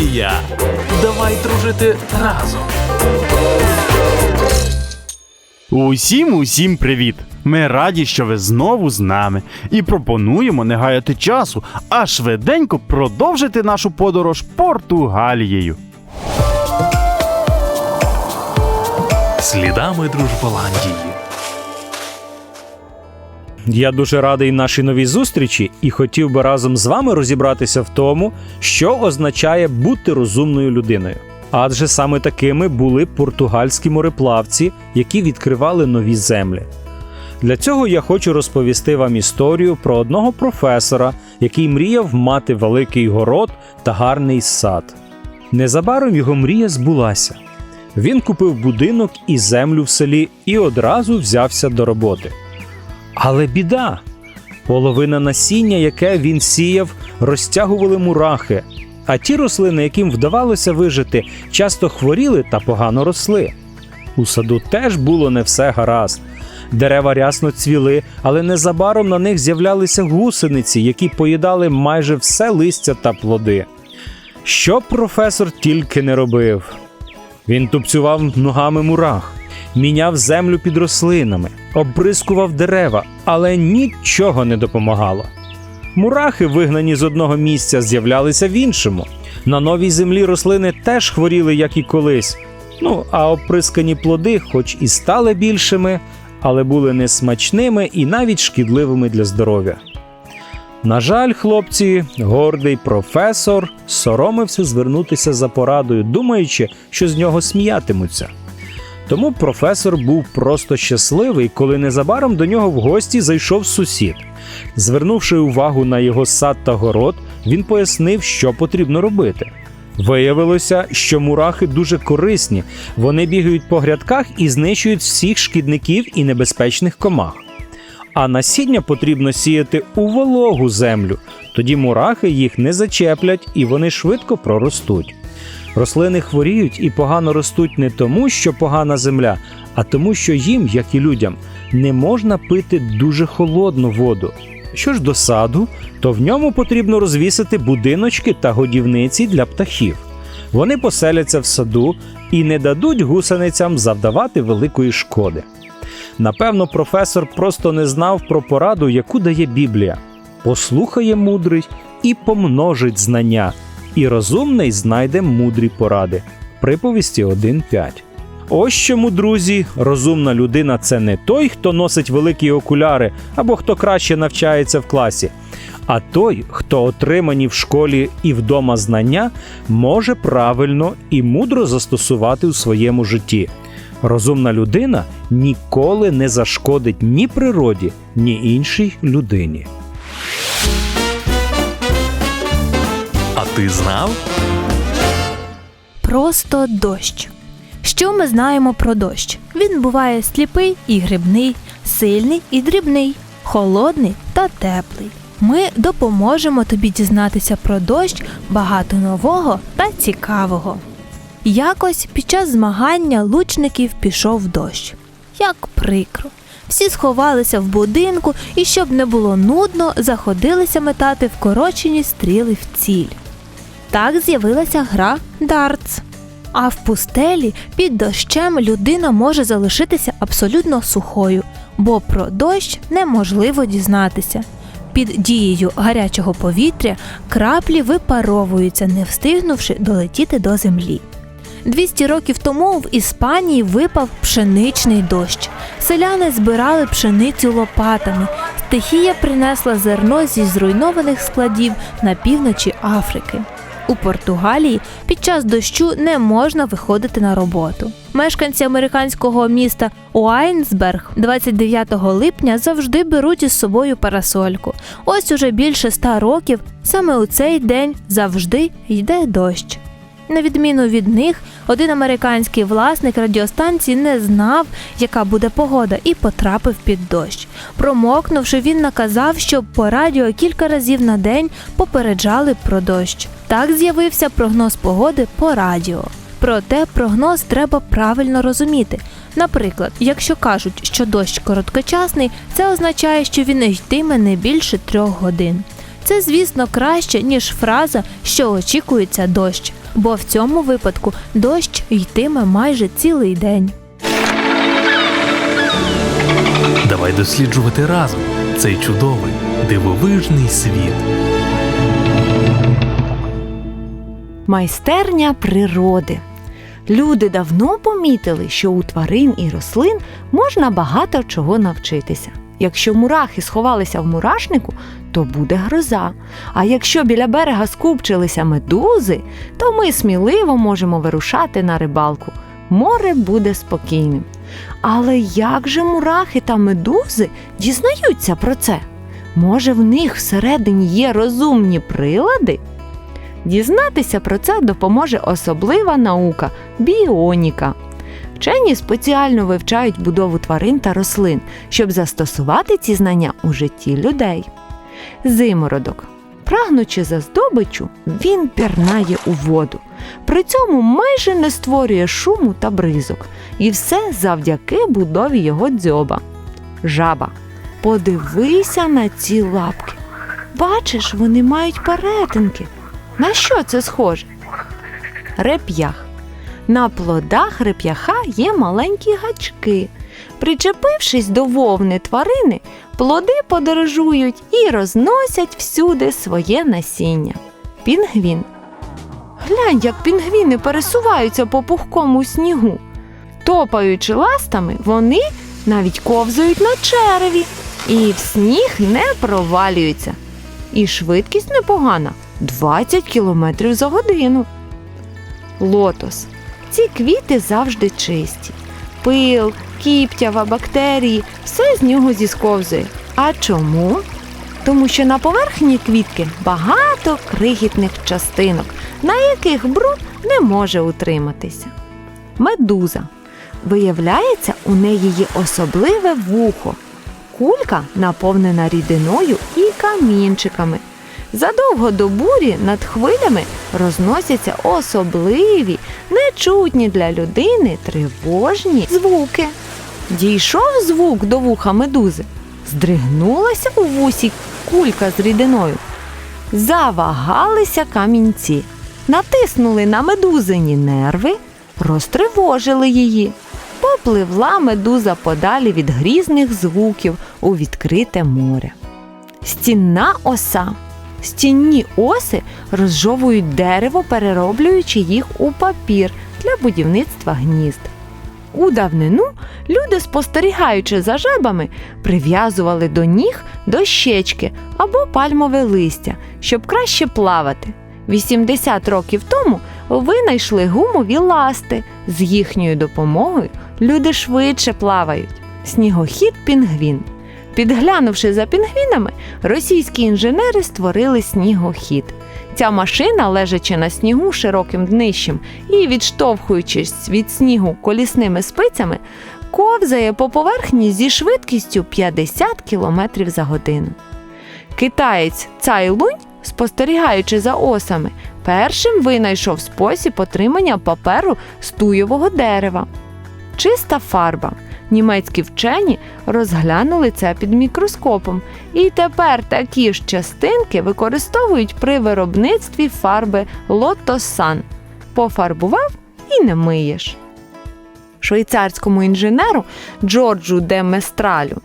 Голландія. Давай дружити разом. Усім усім привіт! Ми раді, що ви знову з нами, і пропонуємо не гаяти часу, а швиденько продовжити нашу подорож Португалією. Слідами Дружболандії. Я дуже радий нашій новій зустрічі і хотів би разом з вами розібратися в тому, що означає бути розумною людиною. Адже саме такими були португальські мореплавці, які відкривали нові землі. Для цього я хочу розповісти вам історію про одного професора, який мріяв мати великий город та гарний сад. Незабаром його мрія збулася. Він купив будинок і землю в селі і одразу взявся до роботи. Але біда. Половина насіння, яке він сіяв, розтягували мурахи, а ті рослини, яким вдавалося вижити, часто хворіли та погано росли. У саду теж було не все гаразд. Дерева рясно цвіли, але незабаром на них з'являлися гусениці, які поїдали майже все листя та плоди. Що професор тільки не робив. Він тупцював ногами мурах, міняв землю під рослинами, обрискував дерева, але нічого не допомагало. Мурахи, вигнані з одного місця, з'являлися в іншому. На новій землі рослини теж хворіли, як і колись. Ну, а оприскані плоди, хоч і стали більшими, але були несмачними і навіть шкідливими для здоров'я. На жаль, хлопці, гордий професор соромився звернутися за порадою, думаючи, що з нього сміятимуться. Тому професор був просто щасливий, коли незабаром до нього в гості зайшов сусід. Звернувши увагу на його сад та город, він пояснив, що потрібно робити. Виявилося, що мурахи дуже корисні, вони бігають по грядках і знищують всіх шкідників і небезпечних комах. А насіння потрібно сіяти у вологу землю, тоді мурахи їх не зачеплять і вони швидко проростуть. Рослини хворіють і погано ростуть не тому, що погана земля, а тому, що їм, як і людям, не можна пити дуже холодну воду. Що ж до саду, то в ньому потрібно розвісити будиночки та годівниці для птахів. Вони поселяться в саду і не дадуть гусеницям завдавати великої шкоди. Напевно, професор просто не знав про пораду, яку дає Біблія. Послухає мудрий і помножить знання, і розумний знайде мудрі поради. Приповісті 1.5. Ось чому, друзі, розумна людина це не той, хто носить великі окуляри або хто краще навчається в класі, а той, хто отримані в школі і вдома знання, може правильно і мудро застосувати у своєму житті. Розумна людина ніколи не зашкодить ні природі, ні іншій людині. А ти знав? Просто дощ. Що ми знаємо про дощ? Він буває сліпий і грибний, сильний і дрібний, холодний та теплий. Ми допоможемо тобі дізнатися про дощ багато нового та цікавого. Якось під час змагання лучників пішов дощ. Як прикро. Всі сховалися в будинку і, щоб не було нудно, заходилися метати вкорочені стріли в ціль. Так з'явилася гра дартс. А в пустелі під дощем людина може залишитися абсолютно сухою, бо про дощ неможливо дізнатися. Під дією гарячого повітря краплі випаровуються, не встигнувши долетіти до землі. 200 років тому в Іспанії випав пшеничний дощ. Селяни збирали пшеницю лопатами. Стихія принесла зерно зі зруйнованих складів на півночі Африки. У Португалії під час дощу не можна виходити на роботу. Мешканці американського міста Уайнсберг 29 липня завжди беруть із собою парасольку. Ось уже більше ста років саме у цей день завжди йде дощ. На відміну від них, один американський власник радіостанції не знав, яка буде погода, і потрапив під дощ. Промокнувши, він наказав, щоб по радіо кілька разів на день попереджали про дощ. Так з'явився прогноз погоди по радіо. Проте прогноз треба правильно розуміти. Наприклад, якщо кажуть, що дощ короткочасний, це означає, що він йтиме не більше трьох годин. Це, звісно, краще, ніж фраза, що очікується дощ, бо в цьому випадку дощ йтиме майже цілий день. Давай досліджувати разом цей чудовий, дивовижний світ. Майстерня природи. Люди давно помітили, що у тварин і рослин можна багато чого навчитися. Якщо мурахи сховалися в мурашнику, то буде гроза. А якщо біля берега скупчилися медузи, то ми сміливо можемо вирушати на рибалку. Море буде спокійним. Але як же мурахи та медузи дізнаються про це? Може, в них всередині є розумні прилади? Дізнатися про це допоможе особлива наука біоніка. Вчені спеціально вивчають будову тварин та рослин, щоб застосувати ці знання у житті людей. Зимородок. Прагнучи за здобиччю, він пірнає у воду. При цьому майже не створює шуму та бризок. І все завдяки будові його дзьоба. Жаба. Подивися на ці лапки. Бачиш, вони мають перетинки. На що це схоже? Реп'ях. На плодах реп'яха є маленькі гачки. Причепившись до вовни тварини, плоди подорожують і розносять всюди своє насіння. Пінгвін. Глянь, як пінгвіни пересуваються по пухкому снігу. Топаючи ластами, вони навіть ковзають на череві і в сніг не провалюються. І швидкість непогана 20 км за годину. Лотос. Ці квіти завжди чисті. Пил, кіптява, бактерії все з нього зісковзує. А чому? Тому що на поверхні квітки багато крихітних частинок, на яких бруд не може утриматися. Медуза. Виявляється, у неї є особливе вухо. Кулька наповнена рідиною і камінчиками. Задовго до бурі над хвилями розносяться особливі, нечутні для людини тривожні звуки. Дійшов звук до вуха медузи, здригнулася у вусі кулька з рідиною. Завагалися камінці, натиснули на медузині нерви, розтривожили її. Попливла медуза подалі від грізних звуків у відкрите море. Стінна оса. Стінні оси розжовують дерево, перероблюючи їх у папір для будівництва гнізд. У давнину люди, спостерігаючи за жабами, прив'язували до ніг дощечки або пальмове листя, щоб краще плавати. 80 років тому винайшли гумові ласти. З їхньою допомогою люди швидше плавають. Снігохід пінгвін. Підглянувши за пінгвінами, російські інженери створили снігохід. Ця машина, лежачи на снігу широким днищем і відштовхуючись від снігу колісними спицями, ковзає по поверхні зі швидкістю 50 км за годину. Китаєць Цай Лунь, спостерігаючи за осами, першим винайшов спосіб отримання паперу з туйового дерева. Чиста фарба. Німецькі вчені розглянули це під мікроскопом, і тепер такі ж частинки використовують при виробництві фарби Лотосан. Пофарбував і не миєш. Швейцарському інженеру Джорджу де Местралю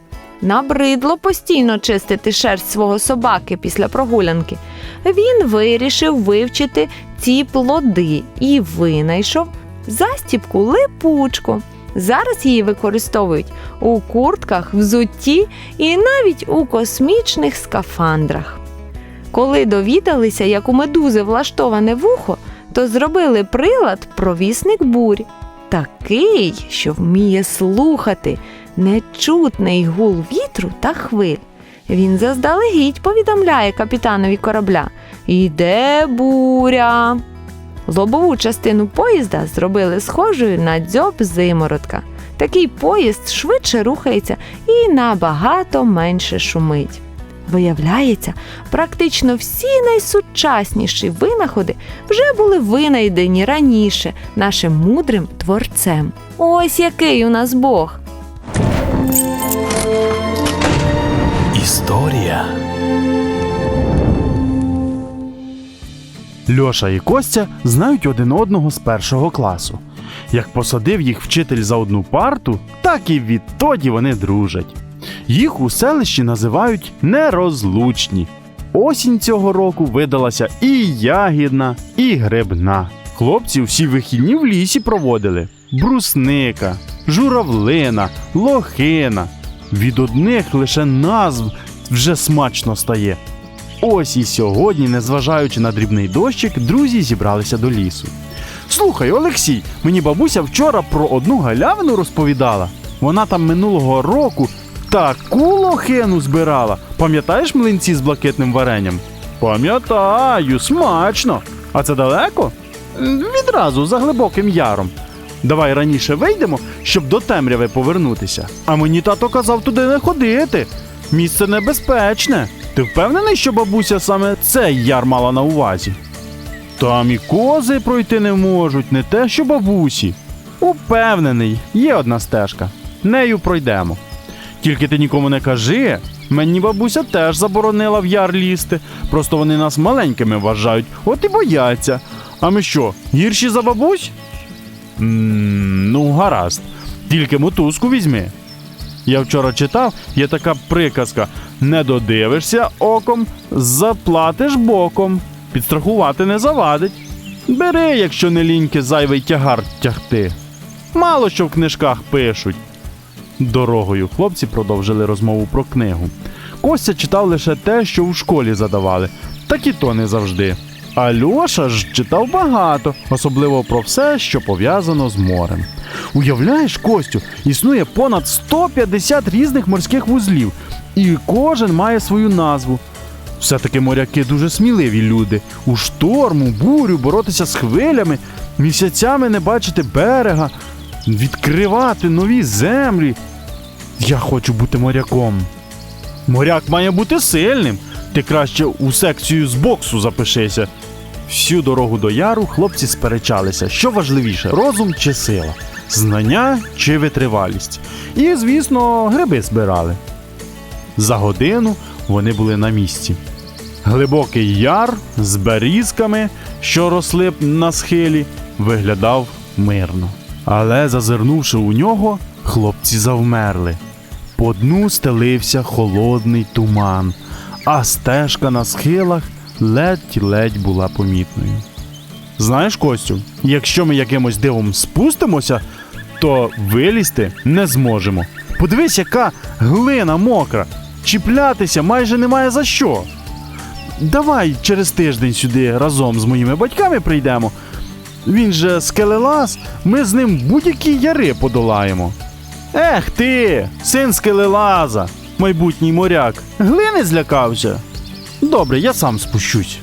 набридло постійно чистити шерсть свого собаки після прогулянки. Він вирішив вивчити ці плоди і винайшов застіпку липучку. Зараз її використовують у куртках, взутті і навіть у космічних скафандрах. Коли довідалися, як у медузи влаштоване вухо, то зробили прилад провісник бурь. Такий, що вміє слухати нечутний гул вітру та хвиль. Він заздалегідь повідомляє капітанові корабля Іде буря. Лобову частину поїзда зробили схожою на дзьоб зимородка. Такий поїзд швидше рухається і набагато менше шумить. Виявляється, практично всі найсучасніші винаходи вже були винайдені раніше нашим мудрим творцем. Ось який у нас Бог. Історія Льоша і Костя знають один одного з першого класу. Як посадив їх вчитель за одну парту, так і відтоді вони дружать. Їх у селищі називають нерозлучні. Осінь цього року видалася і ягідна, і грибна. Хлопці всі вихідні в лісі проводили: брусника, журавлина, лохина. Від одних лише назв вже смачно стає. Ось і сьогодні, незважаючи на дрібний дощик, друзі зібралися до лісу. Слухай, Олексій, мені бабуся вчора про одну галявину розповідала. Вона там минулого року таку лохину збирала. Пам'ятаєш млинці з блакитним варенням? Пам'ятаю, смачно. А це далеко? Відразу за глибоким яром. Давай раніше вийдемо, щоб до темряви повернутися. А мені тато казав туди не ходити. Місце небезпечне. Ти впевнений, що бабуся саме цей яр мала на увазі? Там і кози пройти не можуть, не те, що бабусі. Упевнений, є одна стежка. Нею пройдемо. Тільки ти нікому не кажи. Мені бабуся теж заборонила в яр лізти. Просто вони нас маленькими вважають, от і бояться. А ми що, гірші за бабусь? м ну, гаразд. Тільки мотузку візьми. Я вчора читав, є така приказка: не додивишся оком, заплатиш боком. Підстрахувати не завадить. Бери, якщо не ліньки зайвий тягар тягти. Мало що в книжках пишуть. Дорогою хлопці продовжили розмову про книгу. Костя читав лише те, що в школі задавали, так і то не завжди. А Льоша ж читав багато, особливо про все, що пов'язано з морем. Уявляєш, Костю, існує понад 150 різних морських вузлів, і кожен має свою назву. Все-таки моряки дуже сміливі люди. У шторму, бурю боротися з хвилями, місяцями не бачити берега, відкривати нові землі. Я хочу бути моряком. Моряк має бути сильним. Ти краще у секцію з боксу запишися. Всю дорогу до яру хлопці сперечалися, що важливіше розум чи сила, знання чи витривалість. І, звісно, гриби збирали. За годину вони були на місці. Глибокий яр з берізками, що росли на схилі, виглядав мирно. Але, зазирнувши у нього, хлопці завмерли. По дну стелився холодний туман, а стежка на схилах ледь-ледь була помітною. Знаєш, Костю, якщо ми якимось дивом спустимося, то вилізти не зможемо. Подивись, яка глина мокра. Чіплятися майже немає за що. Давай через тиждень сюди разом з моїми батьками прийдемо. Він же скелелаз, ми з ним будь-які яри подолаємо. Ех ти, син скелелаза, майбутній моряк, глини злякався. Добре, я сам спущусь.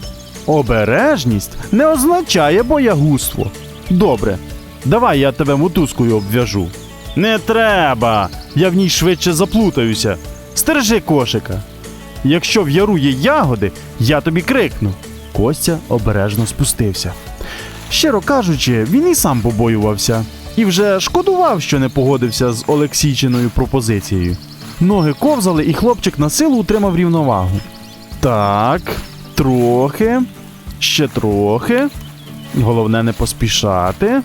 Обережність не означає боягузтво. Добре, давай я тебе мотузкою обв'яжу. Не треба, я в ній швидше заплутаюся. Стережи кошика. Якщо в яру є ягоди, я тобі крикну. Костя обережно спустився. Щиро кажучи, він і сам побоювався, і вже шкодував, що не погодився з Олексійчиною пропозицією. Ноги ковзали, і хлопчик на силу утримав рівновагу. Так, трохи, ще трохи. Головне не поспішати.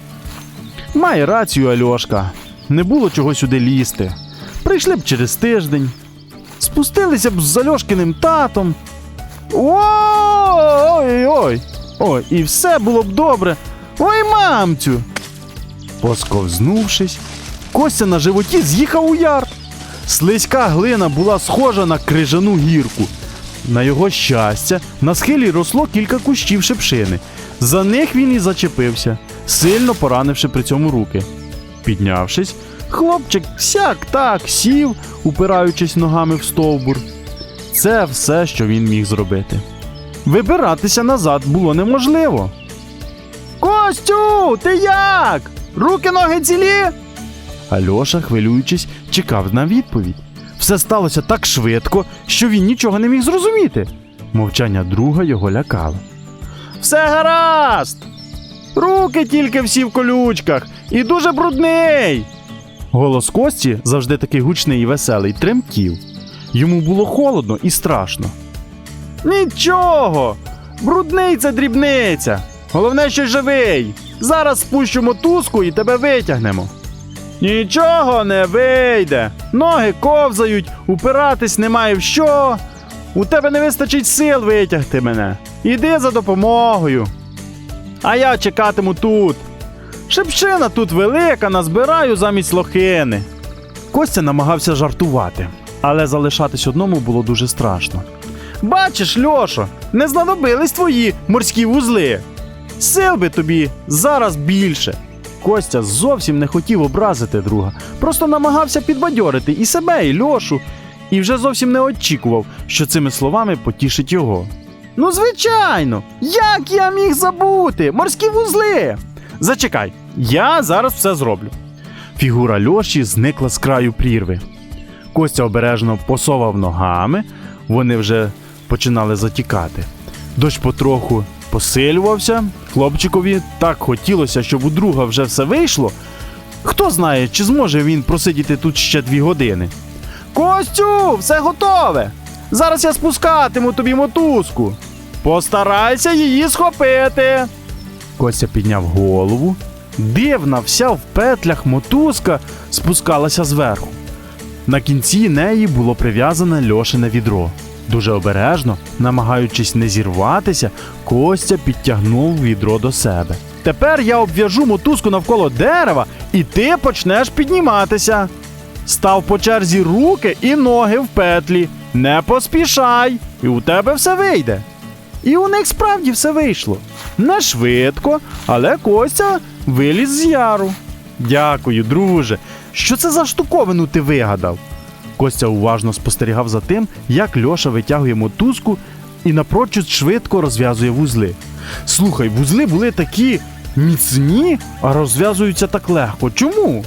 Має рацію Альошка. Не було чого сюди лізти. Прийшли б через тиждень. Спустилися б з Альошкиним татом. Ой-ой-ой! Ой, і все було б добре. Ой, мамцю! Посковзнувшись, Костя на животі з'їхав у яр. Слизька глина була схожа на крижану гірку. На його щастя, на схилі росло кілька кущів шипшини. За них він і зачепився, сильно поранивши при цьому руки. Піднявшись, хлопчик сяк так сів, упираючись ногами в стовбур. Це все, що він міг зробити. Вибиратися назад було неможливо. Костю, ти як? Руки ноги цілі? Альоша, хвилюючись, чекав на відповідь. Все сталося так швидко, що він нічого не міг зрозуміти. Мовчання друга його лякало. Все гаразд! Руки тільки всі в колючках і дуже брудний. Голос Кості, завжди такий гучний і веселий, тремтів. Йому було холодно і страшно. Нічого. Брудний це дрібниця. Головне, що живий. Зараз спущу мотузку і тебе витягнемо. Нічого не вийде. Ноги ковзають, упиратись немає в що. У тебе не вистачить сил витягти мене. Іди за допомогою. А я чекатиму тут. Шепшина тут велика, назбираю замість лохини. Костя намагався жартувати, але залишатись одному було дуже страшно. Бачиш, Льошо, не знадобились твої морські вузли. Сил би тобі зараз більше. Костя зовсім не хотів образити друга, просто намагався підбадьорити і себе, і Льошу, і вже зовсім не очікував, що цими словами потішить його. Ну, звичайно, як я міг забути? Морські вузли. Зачекай, я зараз все зроблю. Фігура Льоші зникла з краю прірви. Костя обережно посовав ногами, вони вже починали затікати. Дощ потроху посилювався. Хлопчикові так хотілося, щоб у друга вже все вийшло. Хто знає, чи зможе він просидіти тут ще дві години. Костю, все готове! Зараз я спускатиму тобі мотузку. Постарайся її схопити. Костя підняв голову. Дивна, вся в петлях мотузка спускалася зверху. На кінці неї було прив'язане льошине відро. Дуже обережно, намагаючись не зірватися, Костя підтягнув відро до себе. Тепер я обв'яжу мотузку навколо дерева, і ти почнеш підніматися. Став по черзі руки і ноги в петлі. Не поспішай, і у тебе все вийде. І у них справді все вийшло. Не швидко, але Костя виліз з яру. Дякую, друже. Що це за штуковину ти вигадав? Костя уважно спостерігав за тим, як Льоша витягує мотузку і напрочуд швидко розв'язує вузли. Слухай, вузли були такі міцні, а розв'язуються так легко. Чому?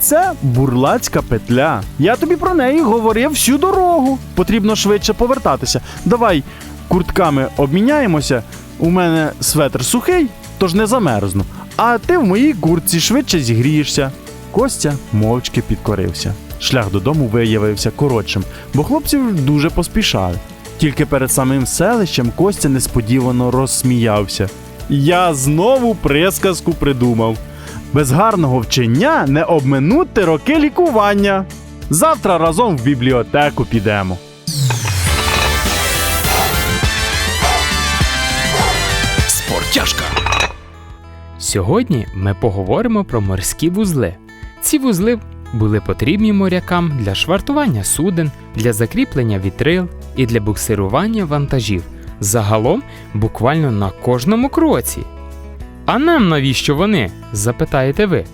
Це бурлацька петля. Я тобі про неї говорив всю дорогу. Потрібно швидше повертатися. Давай куртками обміняємося. У мене светр сухий, тож не замерзну. А ти в моїй куртці швидше зігрієшся. Костя мовчки підкорився. Шлях додому виявився коротшим, бо хлопці дуже поспішали. Тільки перед самим селищем Костя несподівано розсміявся. Я знову присказку придумав. Без гарного вчення не обминути роки лікування. Завтра разом в бібліотеку підемо. Спортяшка. Сьогодні ми поговоримо про морські вузли. Ці вузли були потрібні морякам для швартування суден, для закріплення вітрил і для буксирування вантажів. Загалом буквально на кожному кроці. А нам навіщо вони? запитаєте ви.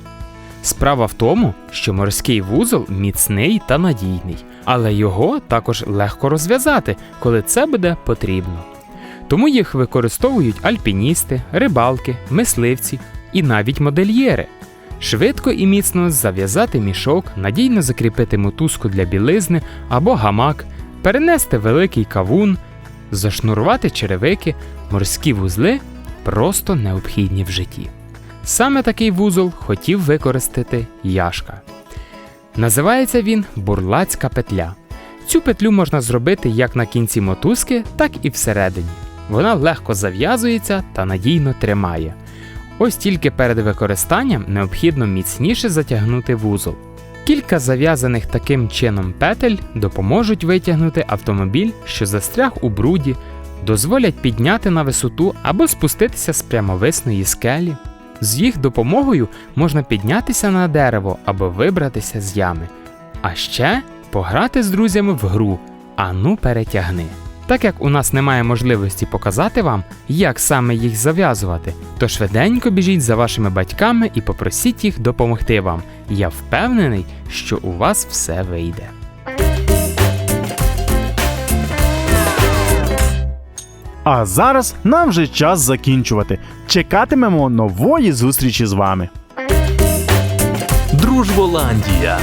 Справа в тому, що морський вузол міцний та надійний, але його також легко розв'язати, коли це буде потрібно. Тому їх використовують альпіністи, рибалки, мисливці і навіть модельєри. Швидко і міцно зав'язати мішок, надійно закріпити мотузку для білизни або гамак, перенести великий кавун, зашнурувати черевики, морські вузли просто необхідні в житті. Саме такий вузол хотів використати Яшка. Називається він бурлацька петля. Цю петлю можна зробити як на кінці мотузки, так і всередині. Вона легко зав'язується та надійно тримає. Ось тільки перед використанням необхідно міцніше затягнути вузол. Кілька зав'язаних таким чином петель допоможуть витягнути автомобіль, що застряг у бруді, дозволять підняти на висоту або спуститися з прямовисної скелі. З їх допомогою можна піднятися на дерево або вибратися з ями. А ще пограти з друзями в гру Ану перетягни. Так як у нас немає можливості показати вам, як саме їх зав'язувати, то швиденько біжіть за вашими батьками і попросіть їх допомогти вам. Я впевнений, що у вас все вийде. А зараз нам вже час закінчувати. Чекатимемо нової зустрічі з вами. Дружболандія.